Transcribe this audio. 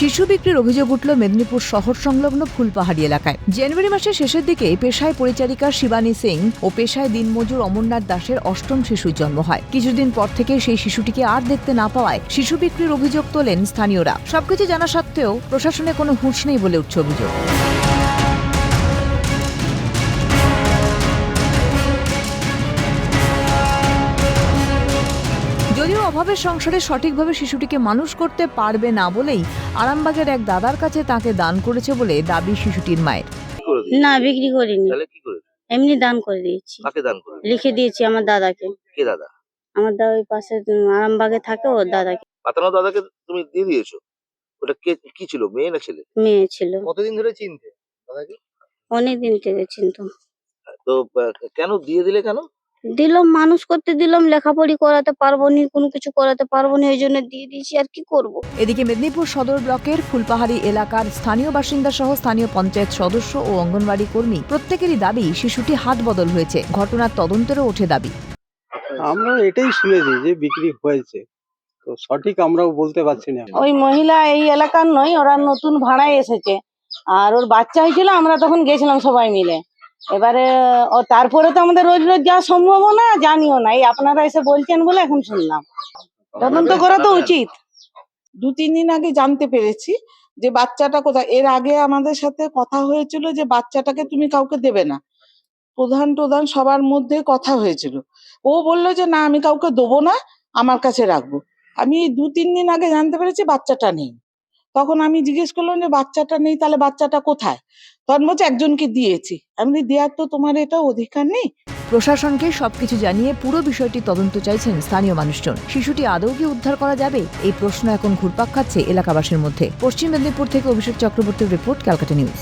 শিশু বিক্রির অভিযোগ উঠল মেদিনীপুর শহর সংলগ্ন ফুলপাহাড়ি এলাকায়। জানুয়ারি মাসের শেষের দিকে পেশায় পরিচারিকা শিবানী সিং ও পেশায় দিনমজুর অমরনাথ দাসের অষ্টম শিশুর জন্ম হয়। কিছুদিন পর থেকে সেই শিশুটিকে আর দেখতে না পাওয়ায় শিশু বিক্রির অভিযোগ তোলেন স্থানীয়রা। সবকিছু জানা সত্ত্বেও প্রশাসনে কোনো হুঁশ নেই বলে উঠছে অভিযোগ। অভাবের সংসারে সঠিকভাবে শিশুটিকে মানুষ করতে পারবে না বলেই আরামবাগের এক দাদার কাছে তাকে দান করেছে বলে দাবি শিশুটির মায়ের? না বিক্রি করিনি। তাহলে কি করে এমনি দান করে দিয়েছি। কাকে দান করে লিখে দিয়েছি আমার দাদাকে। কে দাদা? আমার দাদা ওই পাশে আরামবাগে থাকে ওর দাদাকে। পাতানো দাদাকে তুমি দিয়ে দিয়েছ? ওটা কে কি ছিল মেয়ে না ছেলে? মেয়ে ছিল। কতদিন ধরে চিনতে দাদাকে? অনেক দিন থেকে চিন্ত তো কেন দিয়ে দিলে কেন? দিলাম মানুষ করতে দিলাম লেখাপড়ি করাতে পারব নি কোনো কিছু করাতে পারব না ওই জন্য দিয়ে দিয়েছি আর কি করব। এদিকে মেদিনীপুর সদর ব্লকের ফুলপাহাড়ি এলাকার স্থানীয় বাসিন্দা সহ স্থানীয় পঞ্চায়েত সদস্য ও অঙ্গনবাড়ি কর্মী প্রত্যেকেরই দাবি শিশুটি হাত বদল হয়েছে। ঘটনার তদন্তেরও ওঠে দাবি। আমরা এটাই শুনেছি যে বিক্রি হয়েছে। তো সঠিক আমরাও বলতে পারছি না। ওই মহিলা এই এলাকার নয় ওরা নতুন ভাড়ায় এসেছে। আর ওর বাচ্চা হয়েছিল আমরা তখন গেছিলাম সবাই মিলে। এবারে, ও তারপরে তো আমাদের রোজ রোজ যাওয়া সম্ভব না, জানিও না। এই আপনারা এসে বলছেন বলে এখন শুনলাম। তদন্ত করা তো উচিত। দু, তিন দিন আগে জানতে পেরেছি যে বাচ্চাটা কোথায়। এর আগে আমাদের সাথে কথা হয়েছিল যে বাচ্চাটাকে তুমি কাউকে দেবে না। প্রধান প্রধান সবার মধ্যে কথা হয়েছিল। ও বলল যে, না, আমি কাউকে দেবো না, আমার কাছে রাখব। আমি দু, তিন দিন আগে জানতে পেরেছি বাচ্চাটা নেই। তখন আমি জিজ্ঞেস করলাম যে, বাচ্চাটা নেই, তাহলে বাচ্চাটা কোথায়? তখন বলছে, একজনকে দিয়েছি। আমি দেওয়ার তো তোমার এটা অধিকার নেই? প্রশাসনকে সবকিছু জানিয়ে পুরো বিষয়টি তদন্ত চাইছেন স্থানীয় মানুষজন। শিশুটি আদৌ কি উদ্ধার করা যাবে? এই প্রশ্ন এখন ঘুরপাক খাচ্ছে এলাকাবাসীর মধ্যে। পশ্চিম মেদিনীপুর থেকে অভিষেক চক্রবর্তীর রিপোর্ট ক্যালকাটা নিউজ।